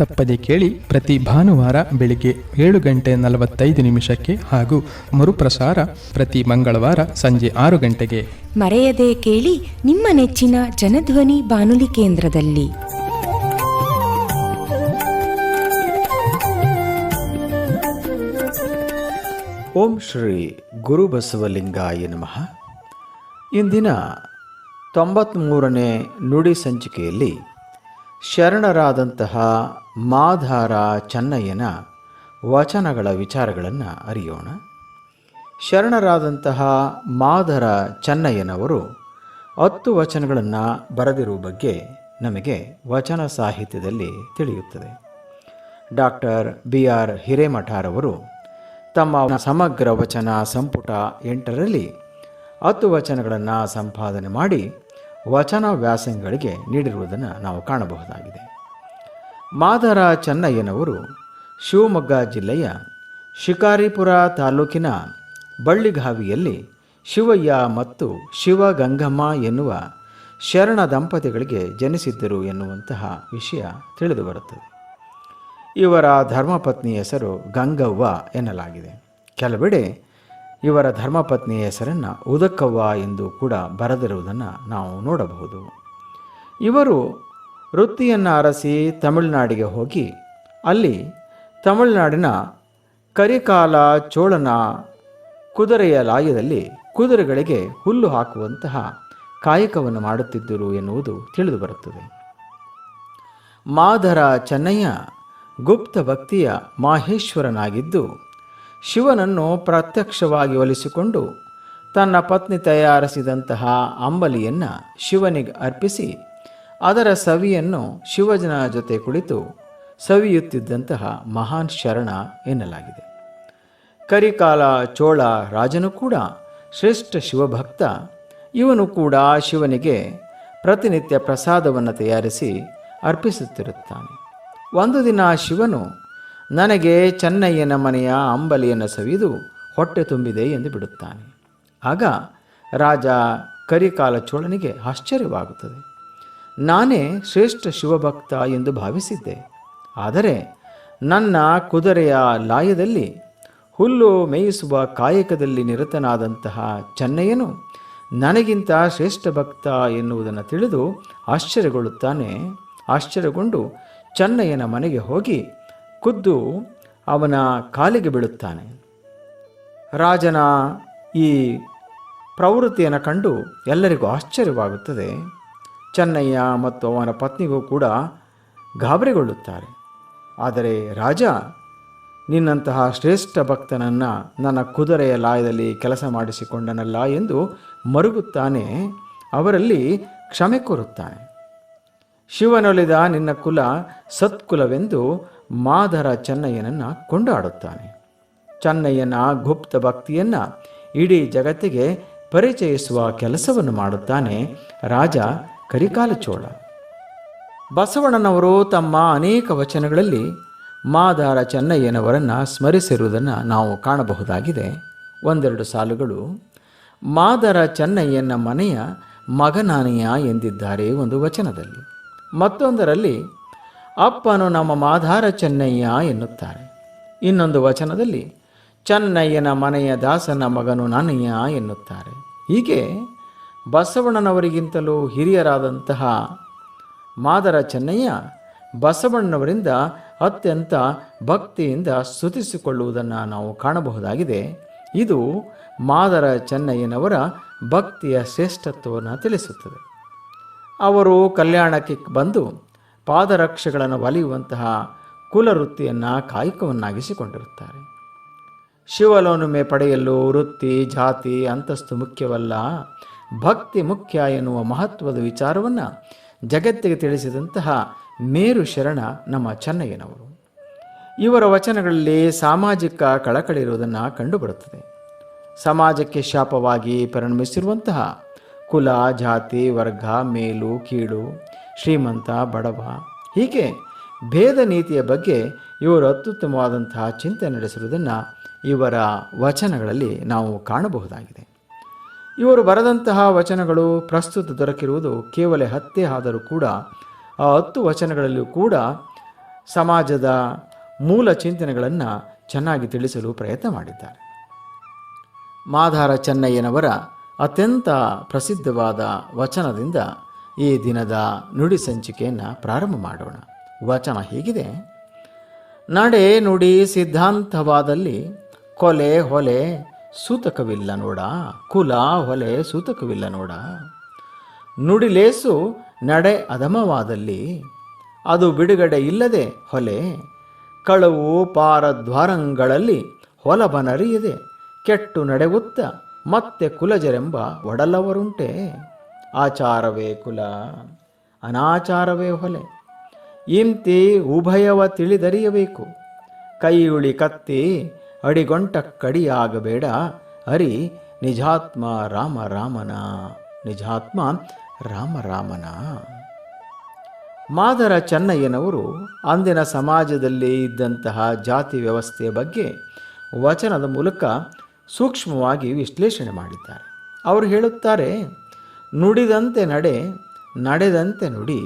ತಪ್ಪದೆ ಕೇಳಿ ಪ್ರತಿ ಭಾನುವಾರ ಬೆಳಿಗ್ಗೆ ಏಳು ಗಂಟೆ ನಲವತ್ತೈದು ನಿಮಿಷಕ್ಕೆ ಹಾಗೂ ಮರುಪ್ರಸಾರ ಪ್ರತಿ ಮಂಗಳವಾರ ಸಂಜೆ ಆರು ಗಂಟೆಗೆ. ಮರೆಯದೆ ಕೇಳಿ ನಿಮ್ಮ ನೆಚ್ಚಿನ ಜನಧ್ವನಿ ಬಾನುಲಿ ಕೇಂದ್ರದಲ್ಲಿ. ಓಂ ಶ್ರೀ ಗುರು ಬಸವಲಿಂಗಾಯ ನಮಃ. ಇಂದಿನ ತೊಂಬತ್ತ್ಮೂರನೇ ನುಡಿ ಸಂಚಿಕೆಯಲ್ಲಿ ಶರಣರಾದಂತಹ ಮಾಧಾರ ಚನ್ನಯ್ಯನ ವಚನಗಳ ವಿಚಾರಗಳನ್ನು ಅರಿಯೋಣ. ಶರಣರಾದಂತಹ ಮಾಧರ ಚನ್ನಯ್ಯನವರು ಹತ್ತು ವಚನಗಳನ್ನು ಬರೆದಿರುವ ಬಗ್ಗೆ ನಮಗೆ ವಚನ ಸಾಹಿತ್ಯದಲ್ಲಿ ತಿಳಿಯುತ್ತದೆ. ಡಾಕ್ಟರ್ ಬಿ ಆರ್ ಹಿರೇಮಠಾರವರು ತಮ್ಮ ಸಮಗ್ರ ವಚನ ಸಂಪುಟ ಎಂಟರಲ್ಲಿ ಹತ್ತು ವಚನಗಳನ್ನು ಸಂಪಾದನೆ ಮಾಡಿ ವಚನ ವ್ಯಾಸಂಗಗಳಿಗೆ ನೀಡಿರುವುದನ್ನು ನಾವು ಕಾಣಬಹುದಾಗಿದೆ. ಮಾದರ ಚನ್ನಯ್ಯನವರು ಶಿವಮೊಗ್ಗ ಜಿಲ್ಲೆಯ ಶಿಕಾರಿಪುರ ತಾಲೂಕಿನ ಬಳ್ಳಿಗಾವಿಯಲ್ಲಿ ಶಿವಯ್ಯ ಮತ್ತು ಶಿವಗಂಗಮ್ಮ ಎನ್ನುವ ಶರಣ ದಂಪತಿಗಳಿಗೆ ಜನಿಸಿದ್ದರು ಎನ್ನುವಂತಹ ವಿಷಯ ತಿಳಿದುಬರುತ್ತದೆ ಇವರ ಧರ್ಮಪತ್ನಿ ಹೆಸರು ಗಂಗವ್ವ ಎನ್ನಲಾಗಿದೆ. ಕೆಲವೆಡೆ ಇವರ ಧರ್ಮಪತ್ನಿಯ ಹೆಸರನ್ನು ಉದಕ್ಕವ್ವ ಎಂದು ಕೂಡ ಬರೆದಿರುವುದನ್ನು ನಾವು ನೋಡಬಹುದು. ಇವರು ವೃತ್ತಿಯನ್ನು ಅರಸಿ ತಮಿಳುನಾಡಿಗೆ ಹೋಗಿ, ಅಲ್ಲಿ ತಮಿಳುನಾಡಿನ ಕರಿಕಾಲ ಚೋಳನ ಕುದುರೆಯ ಲಾಯದಲ್ಲಿ ಕುದುರೆಗಳಿಗೆ ಹುಲ್ಲು ಹಾಕುವಂತಹ ಕಾಯಕವನ್ನು ಮಾಡುತ್ತಿದ್ದರು ಎನ್ನುವುದು ತಿಳಿದು ಬರುತ್ತದೆ. ಮಾಧರ ಚೆನ್ನಯ್ಯ ಗುಪ್ತ ಭಕ್ತಿಯ ಮಾಹೇಶ್ವರನಾಗಿದ್ದು, ಶಿವನನ್ನು ಪ್ರತ್ಯಕ್ಷವಾಗಿ ಒಲಿಸಿಕೊಂಡು ತನ್ನ ಪತ್ನಿ ತಯಾರಿಸಿದಂತಹ ಅಂಬಲಿಯನ್ನು ಶಿವನಿಗೆ ಅರ್ಪಿಸಿ ಅದರ ಸವಿಯನ್ನು ಶಿವಜನ ಜೊತೆ ಕುಳಿತು ಸವಿಯುತ್ತಿದ್ದಂತಹ ಮಹಾನ್ ಶರಣ ಎನ್ನಲಾಗಿದೆ. ಕರಿಕಾಲ, ಚೋಳ ರಾಜನು ಕೂಡ ಶ್ರೇಷ್ಠ ಶಿವಭಕ್ತ. ಇವನು ಕೂಡ ಶಿವನಿಗೆ ಪ್ರತಿನಿತ್ಯ ಪ್ರಸಾದವನ್ನು ತಯಾರಿಸಿ ಅರ್ಪಿಸುತ್ತಿರುತ್ತಾನೆ. ಒಂದು ದಿನ ಶಿವನು, ನನಗೆ ಚೆನ್ನಯ್ಯನ ಮನೆಯ ಅಂಬಲಿಯನ್ನು ಸವಿದು ಹೊಟ್ಟೆ ತುಂಬಿದೆ ಎಂದು ಬಿಡುತ್ತಾನೆ. ಆಗ ರಾಜ ಕರಿಕಾಲ ಚೋಳನಿಗೆ ಆಶ್ಚರ್ಯವಾಗುತ್ತದೆ. ನಾನೇ ಶ್ರೇಷ್ಠ ಶಿವಭಕ್ತ ಎಂದು ಭಾವಿಸಿದ್ದೆ. ಆದರೆ ನನ್ನ ಕುದುರೆಯ ಲಾಯದಲ್ಲಿ, ಹುಲ್ಲು ಮೇಯಿಸುವ ಕಾಯಕದಲ್ಲಿ ನಿರತನಾದಂತಹ ಚೆನ್ನಯ್ಯನು ನನಗಿಂತ ಶ್ರೇಷ್ಠ ಭಕ್ತ ಎನ್ನುವುದನ್ನು ತಿಳಿದು ಆಶ್ಚರ್ಯಗೊಳ್ಳುತ್ತಾನೆ. ಆಶ್ಚರ್ಯಗೊಂಡು ಚೆನ್ನಯ್ಯನ ಮನೆಗೆ ಹೋಗಿ ಖುದ್ದು ಅವನ ಕಾಲಿಗೆ ಬೀಳುತ್ತಾನೆ. ರಾಜನ ಈ ಪ್ರವೃತ್ತಿಯನ್ನು ಕಂಡು ಎಲ್ಲರಿಗೂ ಆಶ್ಚರ್ಯವಾಗುತ್ತದೆ. ಚೆನ್ನಯ್ಯ ಮತ್ತು ಅವನ ಪತ್ನಿಗೂ ಕೂಡ ಗಾಬರಿಗೊಳ್ಳುತ್ತಾರೆ. ಆದರೆ ರಾಜ, ನಿನ್ನಂತಹ ಶ್ರೇಷ್ಠ ಭಕ್ತನನ್ನು ನನ್ನ ಕುದುರೆಯ ಲಾಯದಲ್ಲಿ ಕೆಲಸ ಮಾಡಿಸಿಕೊಂಡನಲ್ಲ ಎಂದು ಮರುಗುತ್ತಾನೆ. ಅವರಲ್ಲಿ ಕ್ಷಮೆ ಕೋರುತ್ತಾನೆ. ಶಿವನೊಲಿದ ನಿನ್ನ ಕುಲ ಸತ್ಕುಲವೆಂದು ಮಾಧರ ಚೆನ್ನಯ್ಯನನ್ನು ಕೊಂಡಾಡುತ್ತಾನೆ. ಚೆನ್ನಯ್ಯನ ಗುಪ್ತ ಭಕ್ತಿಯನ್ನು ಇಡೀ ಜಗತ್ತಿಗೆ ಪರಿಚಯಿಸುವ ಕೆಲಸವನ್ನು ಮಾಡುತ್ತಾನೆ ರಾಜ. ಕರಿಕಾಲ ಚೋಳ. ಬಸವಣ್ಣನವರು ತಮ್ಮ ಅನೇಕ ವಚನಗಳಲ್ಲಿ ಮಾದಾರ ಚೆನ್ನಯ್ಯನವರನ್ನು ಸ್ಮರಿಸಿರುವುದನ್ನು ನಾವು ಕಾಣಬಹುದಾಗಿದೆ. ಒಂದೆರಡು ಸಾಲುಗಳು, ಮಾದರ ಚೆನ್ನಯ್ಯನ ಮನೆಯ ಮಗನಾನೆಯ ಎಂದಿದ್ದಾರೆ ಒಂದು ವಚನದಲ್ಲಿ. ಮತ್ತೊಂದರಲ್ಲಿ, ಅಪ್ಪನು ನಮ್ಮ ಮಾದಾರ ಚೆನ್ನಯ್ಯ ಎನ್ನುತ್ತಾರೆ. ಇನ್ನೊಂದು ವಚನದಲ್ಲಿ, ಚೆನ್ನಯ್ಯನ ಮನೆಯ ದಾಸನ ಮಗನು ನಾನಯ್ಯ ಎನ್ನುತ್ತಾರೆ. ಹೀಗೆ ಬಸವಣ್ಣನವರಿಗಿಂತಲೂ ಹಿರಿಯರಾದಂತಹ ಮಾದರ ಚೆನ್ನಯ್ಯ ಬಸವಣ್ಣನವರಿಂದ ಅತ್ಯಂತ ಭಕ್ತಿಯಿಂದ ಸ್ತುತಿಸಿಕೊಳ್ಳುವುದನ್ನು ನಾವು ಕಾಣಬಹುದಾಗಿದೆ. ಇದು ಮಾದರ ಚೆನ್ನಯ್ಯನವರ ಭಕ್ತಿಯ ಶ್ರೇಷ್ಠತ್ವವನ್ನು ತಿಳಿಸುತ್ತದೆ. ಅವರು ಕಲ್ಯಾಣಕ್ಕೆ ಬಂದು ಪಾದರಕ್ಷೆಗಳನ್ನು ಒಲಿಯುವಂತಹ ಕುಲವೃತ್ತಿಯನ್ನು ಕಾಯಕವನ್ನಾಗಿಸಿಕೊಂಡಿರುತ್ತಾರೆ. ಶಿವಲೋನುಮೆ ಪಡೆಯಲು ವೃತ್ತಿ, ಜಾತಿ, ಅಂತಸ್ತು ಮುಖ್ಯವಲ್ಲ. ಭಕ್ತಿ ಮುಖ್ಯ ಎನ್ನುವ ಮಹತ್ವದ ವಿಚಾರವನ್ನು ಜಗತ್ತಿಗೆ ತಿಳಿಸಿದಂತಹ ಮೇರು ಶರಣ ನಮ್ಮ ಚೆನ್ನಯ್ಯನವರು. ಇವರ ವಚನಗಳಲ್ಲಿ ಸಾಮಾಜಿಕ ಕಳಕಳಿ ಇರುವುದನ್ನು ಕಂಡುಬರುತ್ತದೆ. ಸಮಾಜಕ್ಕೆ ಶಾಪವಾಗಿ ಪರಿಣಮಿಸಿರುವಂತಹ ಕುಲ, ಜಾತಿ, ವರ್ಗ, ಮೇಲು, ಕೀಳು, ಶ್ರೀಮಂತ, ಬಡವ ಹೀಗೆ ಭೇದ ನೀತಿಯ ಬಗ್ಗೆ ಇವರು ಅತ್ಯುತ್ತಮವಾದಂತಹ ಚಿಂತೆ ನಡೆಸಿರುವುದನ್ನು ಇವರ ವಚನಗಳಲ್ಲಿ ನಾವು ಕಾಣಬಹುದಾಗಿದೆ. ಇವರು ಬರೆದಂತಹ ವಚನಗಳು ಪ್ರಸ್ತುತ ದೊರಕಿರುವುದು ಕೇವಲ ಹತ್ತೇ ಆದರೂ ಕೂಡ, ಆ ಹತ್ತು ವಚನಗಳಲ್ಲೂ ಕೂಡ ಸಮಾಜದ ಮೂಲ ಚಿಂತನೆಗಳನ್ನು ಚೆನ್ನಾಗಿ ತಿಳಿಸಲು ಪ್ರಯತ್ನ ಮಾಡಿದ್ದಾರೆ. ಮಾಧಾರ ಚೆನ್ನಯ್ಯನವರ ಅತ್ಯಂತ ಪ್ರಸಿದ್ಧವಾದ ವಚನದಿಂದ ಈ ದಿನದ ನುಡಿ ಸಂಚಿಕೆಯನ್ನು ಪ್ರಾರಂಭ ಮಾಡೋಣ. ವಚನ ಹೀಗಿದೆ. ನಡೆ ನುಡಿ ಸಿದ್ಧಾಂತವಾದಲ್ಲಿ ಕೊಲೆ ಹೊಲೆ ಸೂತಕವಿಲ್ಲ ನೋಡ, ಕುಲ, ಹೊಲೆ ಸೂತಕವಿಲ್ಲ ನೋಡ. ನುಡಿಲೇಸು ನಡೆ ಅಧಮವಾದಲ್ಲಿ ಅದು ಬಿಡುಗಡೆ ಇಲ್ಲದೆ ಹೊಲೆ, ಕಳವು ಪಾರದ್ವಾರಂಗಳಲ್ಲಿ ಹೊಲಬನರಿಯದೆ, ಕೆಟ್ಟು ನಡೆವುತ್ತ ಮತ್ತೆ ಕುಲಜರೆಂಬ ಒಡಲವರುಂಟೆ. ಆಚಾರವೇ ಕುಲ, ಅನಾಚಾರವೇ ಹೊಲೆ, ಇಂತಿ ಉಭಯವ ತಿಳಿದರಿಯಬೇಕು. ಕೈಯುಳಿ ಕತ್ತಿ ಅಡಿಗೊಂಟ ಕಡಿಯಾಗಬೇಡ. ಅರಿ, ನಿಜಾತ್ಮ ರಾಮ ರಾಮನ. ನಿಜಾತ್ಮ ರಾಮ ರಾಮನ. ಮಾದರ ಚೆನ್ನಯ್ಯನವರು ಅಂದಿನ ಸಮಾಜದಲ್ಲಿ ಇದ್ದಂತಹ ಜಾತಿ ವ್ಯವಸ್ಥೆಯ ಬಗ್ಗೆ ವಚನದ ಮೂಲಕ ಸೂಕ್ಷ್ಮವಾಗಿ ವಿಶ್ಲೇಷಣೆ ಮಾಡಿದ್ದಾರೆ. ಅವರು ಹೇಳುತ್ತಾರೆ, ನುಡಿದಂತೆ ನಡೆ, ನಡೆದಂತೆ ನುಡಿ.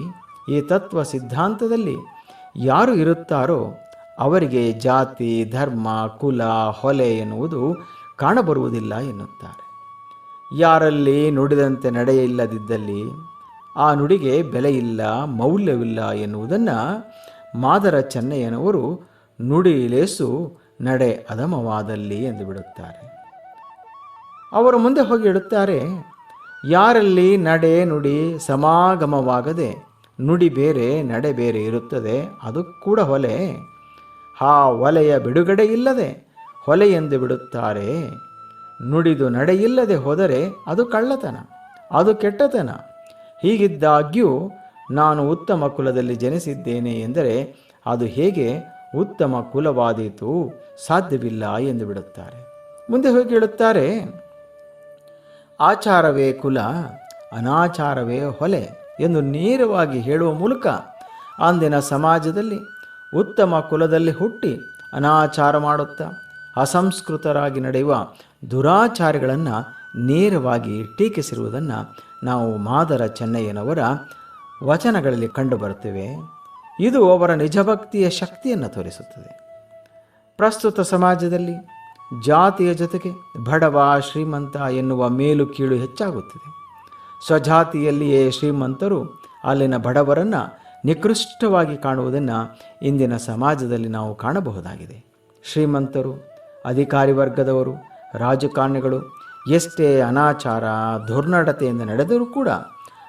ಈ ತತ್ವ ಸಿದ್ಧಾಂತದಲ್ಲಿ ಯಾರು ಇರುತ್ತಾರೋ ಅವರಿಗೆ ಜಾತಿ, ಧರ್ಮ, ಕುಲ, ಹೊಲೆ ಎನ್ನುವುದು ಕಾಣಬರುವುದಿಲ್ಲ ಎನ್ನುತ್ತಾರೆ. ಯಾರಲ್ಲಿ ನುಡಿದಂತೆ ನಡೆಯಿಲ್ಲದಿದ್ದಲ್ಲಿ ಆ ನುಡಿಗೆ ಬೆಲೆ ಇಲ್ಲ, ಮೌಲ್ಯವಿಲ್ಲ ಎನ್ನುವುದನ್ನು ಮಾದರ ಚೆನ್ನಯ್ಯನವರು ನುಡಿಲೇಸು ನಡೆ ಅಧಮವಾದಲ್ಲಿ ಎಂದು ಬಿಡುತ್ತಾರೆ. ಅವರು ಮುಂದೆ ಹೋಗಿ ಇಡುತ್ತಾರೆ ಯಾರಲ್ಲಿ ನಡೆ ನುಡಿ ಸಮಾಗಮವಾಗದೆ ನುಡಿ ಬೇರೆ, ನಡೆ ಬೇರೆ ಇರುತ್ತದೆ, ಅದು ಕೂಡ ಹೊಲೆ. ಆ ಒಲೆಯ ಬಿಡುಗಡೆ ಇಲ್ಲದೆ ಹೊಲೆ ಎಂದು ಬಿಡುತ್ತಾರೆ. ನುಡಿದು ನಡೆಯಿಲ್ಲದೆ ಹೋದರೆ ಅದು ಕಳ್ಳತನ, ಅದು ಕೆಟ್ಟತನ. ಹೀಗಿದ್ದಾಗ್ಯೂ ನಾನು ಉತ್ತಮ ಕುಲದಲ್ಲಿ ಜನಿಸಿದ್ದೇನೆ ಎಂದರೆ ಅದು ಹೇಗೆ ಉತ್ತಮ ಕುಲವಾದೀತು, ಸಾಧ್ಯವಿಲ್ಲ ಎಂದು ಬಿಡುತ್ತಾರೆ. ಮುಂದೆ ಹೋಗಿ ಹೇಳುತ್ತಾರೆ, ಆಚಾರವೇ ಕುಲ, ಅನಾಚಾರವೇ ಹೊಲೆ ಎಂದು ನೇರವಾಗಿ ಹೇಳುವ ಮೂಲಕ ಅಂದಿನ ಸಮಾಜದಲ್ಲಿ ಉತ್ತಮ ಕುಲದಲ್ಲಿ ಹುಟ್ಟಿ ಅನಾಚಾರ ಮಾಡುತ್ತಾ ಅಸಂಸ್ಕೃತರಾಗಿ ನಡೆಯುವ ದುರಾಚಾರಗಳನ್ನು ನೇರವಾಗಿ ಟೀಕಿಸಿರುವುದನ್ನು ನಾವು ಮಾದರ ಚೆನ್ನಯ್ಯನವರ ವಚನಗಳಲ್ಲಿ ಕಂಡುಬರುತ್ತೇವೆ. ಇದು ಅವರ ನಿಜಭಕ್ತಿಯ ಶಕ್ತಿಯನ್ನು ತೋರಿಸುತ್ತದೆ. ಪ್ರಸ್ತುತ ಸಮಾಜದಲ್ಲಿ ಜಾತಿಯ ಜೊತೆಗೆ ಬಡವ ಶ್ರೀಮಂತ ಎನ್ನುವ ಮೇಲು ಕೀಳು ಹೆಚ್ಚಾಗುತ್ತಿದೆ. ಸ್ವಜಾತಿಯಲ್ಲಿಯೇ ಶ್ರೀಮಂತರು ಅಲ್ಲಿನ ಬಡವರನ್ನು ನಿಕೃಷ್ಟವಾಗಿ ಕಾಣುವುದನ್ನು ಇಂದಿನ ಸಮಾಜದಲ್ಲಿ ನಾವು ಕಾಣಬಹುದಾಗಿದೆ. ಶ್ರೀಮಂತರು, ಅಧಿಕಾರಿ ವರ್ಗದವರು, ರಾಜಕಾರಣಿಗಳು ಎಷ್ಟೇ ಅನಾಚಾರ, ದುರ್ನಡತೆಯಿಂದ ನಡೆದರೂ ಕೂಡ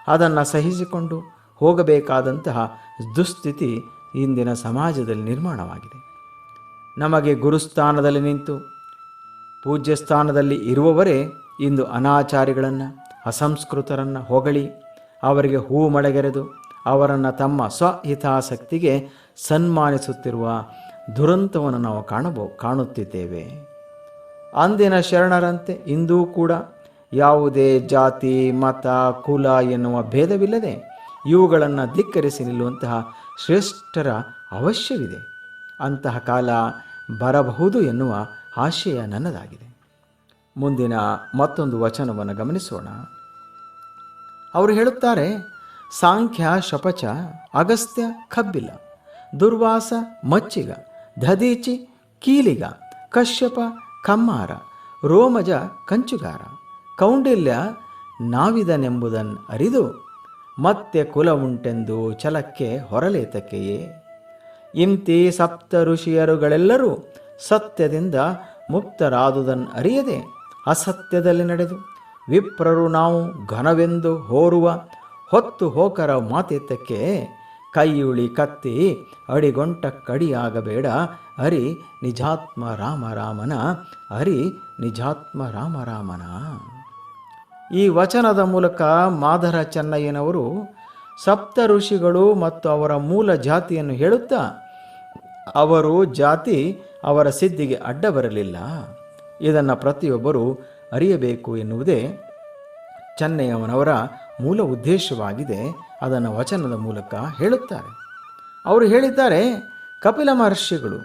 ಅದನ್ನು ಸಹಿಸಿಕೊಂಡು ಹೋಗಬೇಕಾದಂತಹ ದುಸ್ಥಿತಿ ಇಂದಿನ ಸಮಾಜದಲ್ಲಿ ನಿರ್ಮಾಣವಾಗಿದೆ. ನಮಗೆ ಗುರುಸ್ಥಾನದಲ್ಲಿ ನಿಂತು, ಪೂಜ್ಯ ಸ್ಥಾನದಲ್ಲಿ ಇರುವವರೇ ಇಂದು ಅನಾಚಾರಿಗಳನ್ನು, ಅಸಂಸ್ಕೃತರನ್ನು ಹೊಗಳಿ, ಅವರಿಗೆ ಹೂ ಮಳೆಗೆರೆದು ಅವರನ್ನು ತಮ್ಮ ಸ್ವಹಿತಾಸಕ್ತಿಗೆ ಸನ್ಮಾನಿಸುತ್ತಿರುವ ದುರಂತವನ್ನು ನಾವು ಕಾಣಬೋ, ಕಾಣುತ್ತಿದ್ದೇವೆ. ಅಂದಿನ ಶರಣರಂತೆ ಇಂದೂ ಕೂಡ ಯಾವುದೇ ಜಾತಿ, ಮತ, ಕುಲ ಎನ್ನುವ ಭೇದವಿಲ್ಲದೆ ಇವುಗಳನ್ನು ಧಿಕ್ಕರಿಸಿ ನಿಲ್ಲುವಂತಹ ಶ್ರೇಷ್ಠರ ಅವಶ್ಯವಿದೆ. ಅಂತಹ ಕಾಲ ಬರಬಹುದು ಎನ್ನುವ ಆಶಯ ನನ್ನದಾಗಿದೆ. ಮುಂದಿನ ಮತ್ತೊಂದು ವಚನವನ್ನು ಗಮನಿಸೋಣ. ಅವರು ಹೇಳುತ್ತಾರೆ ಸಾಂಖ್ಯ ಶಪಚ ಅಗಸ್ತ್ಯ ಕಬ್ಬಿಲ, ದುರ್ವಾಸ ಮಚ್ಚಿಗ, ಧದೀಚಿ ಕೀಲಿಗ, ಕಶ್ಯಪ ಕಮ್ಮಾರ, ರೋಮಜ ಕಂಚುಗಾರ, ಕೌಂಡಿಲ್ಯ ನಾವಿದನೆಂಬುದನ್ನು ಅರಿದು ಮತ್ತೆ ಕುಲ ಉಂಟೆಂದು ಛಲಕ್ಕೆ ಹೊರಲೇತಕ್ಕೆಯೇ? ಇಂತಿ ಸಪ್ತ ಋಷಿಯರುಗಳೆಲ್ಲರೂ ಸತ್ಯದಿಂದ ಮುಕ್ತರಾದುದನ್ನು ಅರಿಯದೆ ಅಸತ್ಯದಲ್ಲಿ ನಡೆದು, ವಿಪ್ರರು ನಾವು ಘನವೆಂದು ಹೋರುವ ಹೊತ್ತು ಹೋಕರ ಮಾತೆತ್ತಕ್ಕೆ ಕೈಯುಳಿ ಕತ್ತಿ ಅಡಿಗೊಂಟ ಕಡಿಯಾಗಬೇಡ. ಹರಿ ನಿಜಾತ್ಮ ರಾಮ ರಾಮನ ಹರಿ ನಿಜಾತ್ಮ ರಾಮ ರಾಮನ ಈ ವಚನದ ಮೂಲಕ ಮಾಧರ ಚೆನ್ನಯ್ಯನವರು ಸಪ್ತ ಋಷಿಗಳು ಮತ್ತು ಅವರ ಮೂಲ ಜಾತಿಯನ್ನು ಹೇಳುತ್ತಾ, ಅವರು ಜಾತಿ ಅವರ ಸಿದ್ಧಿಗೆ ಅಡ್ಡ ಬರಲಿಲ್ಲ ಇದನ್ನು ಪ್ರತಿಯೊಬ್ಬರು ಅರಿಯಬೇಕು ಎನ್ನುವುದೇ ಚೆನ್ನಯ್ಯನವರ ಮೂಲ ಉದ್ದೇಶವಾಗಿದೆ ಅದನ್ನು ವಚನದ ಮೂಲಕ ಹೇಳುತ್ತಾರೆ. ಅವರು ಹೇಳಿದ್ದಾರೆ, ಕಪಿಲ ಮಹರ್ಷಿಗಳು,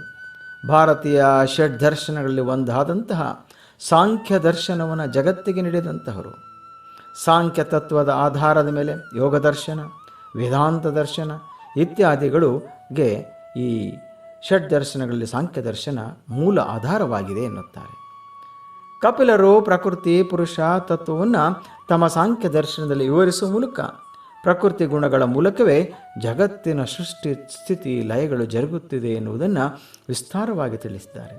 ಭಾರತೀಯ ಷಡ್ ದರ್ಶನಗಳಲ್ಲಿ ಒಂದಾದಂತಹ ಸಾಂಖ್ಯ ದರ್ಶನವನ್ನು ಜಗತ್ತಿಗೆ ನೀಡಿದಂತಹವರು. ಸಾಂಖ್ಯ ತತ್ವದ ಆಧಾರದ ಮೇಲೆ ಯೋಗ ದರ್ಶನ, ವೇದಾಂತ ದರ್ಶನ ಇತ್ಯಾದಿಗಳುಗೆ ಈ ಷಡ್ ದರ್ಶನಗಳಲ್ಲಿ ಸಾಂಖ್ಯ ದರ್ಶನ ಮೂಲ ಆಧಾರವಾಗಿದೆ ಎನ್ನುತ್ತಾರೆ. ಕಪಿಲರು, ಪ್ರಕೃತಿ, ಪುರುಷ ತತ್ವವನ್ನು ತಮ್ಮ ಸಾಂಖ್ಯ ದರ್ಶನದಲ್ಲಿ ವಿವರಿಸುವ ಮೂಲಕ ಪ್ರಕೃತಿ ಗುಣಗಳ ಮೂಲಕವೇ ಜಗತ್ತಿನ ಸೃಷ್ಟಿ ಸ್ಥಿತಿ ಲಯಗಳು ಜರುಗುತ್ತಿದೆ ಎನ್ನುವುದನ್ನು ವಿಸ್ತಾರವಾಗಿ ತಿಳಿಸಿದ್ದಾರೆ.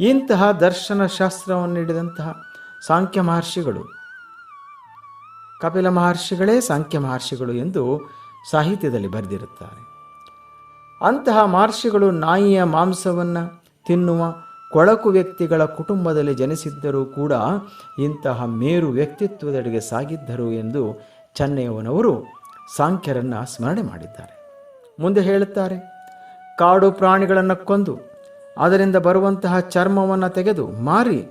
ಇಂತಹ ದರ್ಶನ ಶಾಸ್ತ್ರವನ್ನು ನೀಡಿದಂತಹ ಸಾಂಖ್ಯ ಮಹರ್ಷಿಗಳು, ಕಪಿಲ ಮಹರ್ಷಿಗಳೇ ಸಾಂಖ್ಯ ಮಹರ್ಷಿಗಳು ಎಂದು ಸಾಹಿತ್ಯದಲ್ಲಿ ಬರೆದಿರುತ್ತಾರೆ. ಅಂತಹ ಮಹರ್ಷಿಗಳು ನಾಯಿಯ ಮಾಂಸವನ್ನು ತಿನ್ನುವ ಕೊಳಕು ವ್ಯಕ್ತಿಗಳ ಕುಟುಂಬದಲ್ಲಿ ಜನಿಸಿದ್ದರೂ ಕೂಡ ಇಂತಹ ಮೇರು ವ್ಯಕ್ತಿತ್ವದೆಡೆಗೆ ಸಾಗಿದ್ದರು ಎಂದು ಚೆನ್ನಯ್ಯನವರು ಸಾಂಖ್ಯರನ್ನು ಸ್ಮರಣೆ ಮಾಡಿದ್ದಾರೆ. ಮುಂದೆ ಹೇಳುತ್ತಾರೆ, ಕಾಡು ಪ್ರಾಣಿಗಳನ್ನು ಕೊಂದು ಅದರಿಂದ ಬರುವಂತಹ ಚರ್ಮವನ್ನು ತೆಗೆದು ಮಾರಿ